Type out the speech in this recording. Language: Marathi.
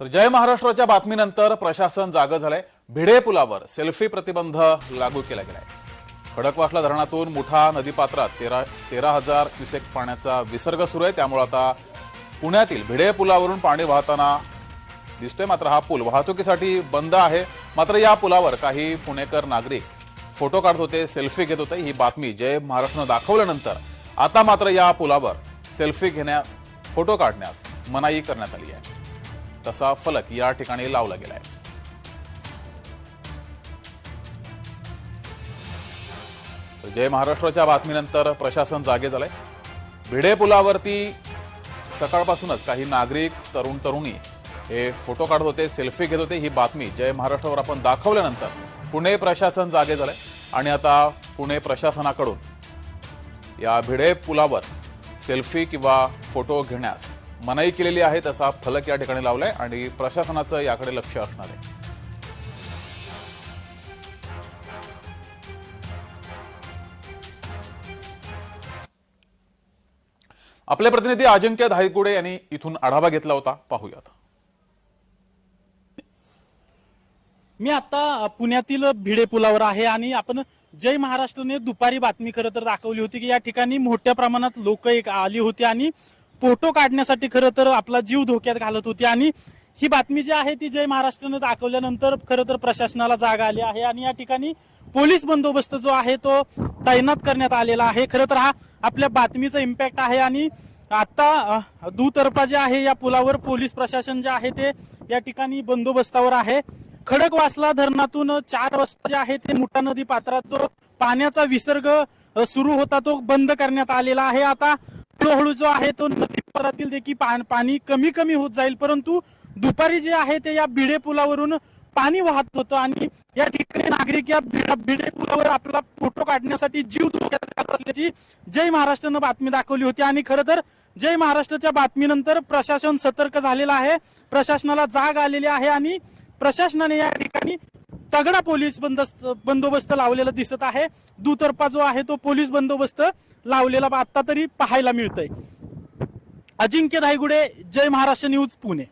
तर जय महाराष्ट्राच्या बातमीनंतर प्रशासन जागं झालंय. भिडे पुलावर सेल्फी प्रतिबंध लागू केला गेलाय. खडकवासला धरणातून मुठा नदीपात्रात तेरा तेरा हजार क्युसेक पाण्याचा विसर्ग सुरू आहे. त्यामुळे आता पुण्यातील भिडे पुलावरून पाणी वाहताना दिसतोय. मात्र हा पूल वाहतुकीसाठी बंद आहे. मात्र या पुलावर काही पुणेकर नागरिक फोटो काढत होते सेल्फी घेत होते. ही बातमी जय महाराष्ट्रनं दाखवल्यानंतर आता मात्र या पुलावर सेल्फी घेण्यास फोटो काढण्यास मनाई करण्यात आली आहे. तसा फलक या ठिकाणी लावला गेलाय. जय महाराष्ट्राच्या बातमीनंतर प्रशासन जागे झालंय. भिडे पुलावरती सकाळपासूनच काही नागरिक तरुण तरुणी हे फोटो काढत होते सेल्फी घेत होते. ही बातमी जय महाराष्ट्रावर आपण दाखवल्यानंतर पुणे प्रशासन जागे झालंय. आणि आता पुणे प्रशासनाकडून या भिडे पुलावर सेल्फी किंवा फोटो घेण्यास मनाई केलेली आहे तसा फलक या ठिकाणी लावलाय आणि प्रशासनाचं याकडे लक्ष असणार आहे. आपले प्रतिनिधी अजिंक्य धायगुडे यांनी इथून आढावा घेतला होता. पाहूयात. मी आता पुण्यातील भिडे पुलावर आहे आणि आपण जय महाराष्ट्रने दुपारी बातमी खरं तर दाखवली होती की या ठिकाणी मोठ्या प्रमाणात लोक एक आली होती आणि फोटो काढण्यासाठी खरं तर आपला जीव धोक्यात घालत होती. आणि ही बातमी जी आहे ती जय महाराष्ट्रनं दाखवल्यानंतर खरं तर प्रशासनाला जाग आली आहे. आणि या ठिकाणी पोलीस बंदोबस्त जो आहे तो तैनात करण्यात आलेला आहे. खरं तर हा आपल्या बातमीचा इम्पॅक्ट आहे. आणि आता दुतर्फा जे आहे या पुलावर पोलीस प्रशासन जे आहे ते या ठिकाणी बंदोबस्तावर आहे. खडकवासला धरणातून चार वाजता जे आहे ते मुठा नदी पात्रात जो पाण्याचा विसर्ग सुरू होता तो बंद करण्यात आलेला आहे. आता हळूहळू जो आहे तो नदी पात्रातील देखील पाणी कमी कमी होत जाईल. परंतु दुपारी जे आहे ते या भिडे पुलावरून पाणी वाहत होतं आणि या ठिकाणी नागरिक या भिडा- भिडे पुलावर आपला फोटो काढण्यासाठी जीव धोक्यात असल्याची जय महाराष्ट्रानं बातमी दाखवली होती. आणि खरं तर जय महाराष्ट्राच्या बातमीनंतर प्रशासन सतर्क झालेलं आहे. प्रशासनाला जाग आलेली आहे आणि प्रशासनाने या ठिकाणी तगडा पोलीस बंदोबस्त बंदोबस्त लावलेला दिसत आहे. दुतर्फा जो आहे तो पोलीस बंदोबस्त लावलेला आता तरी पाहायला मिळतोय. अजिंक्य धायगुडे जय महाराष्ट्र न्यूज पुणे.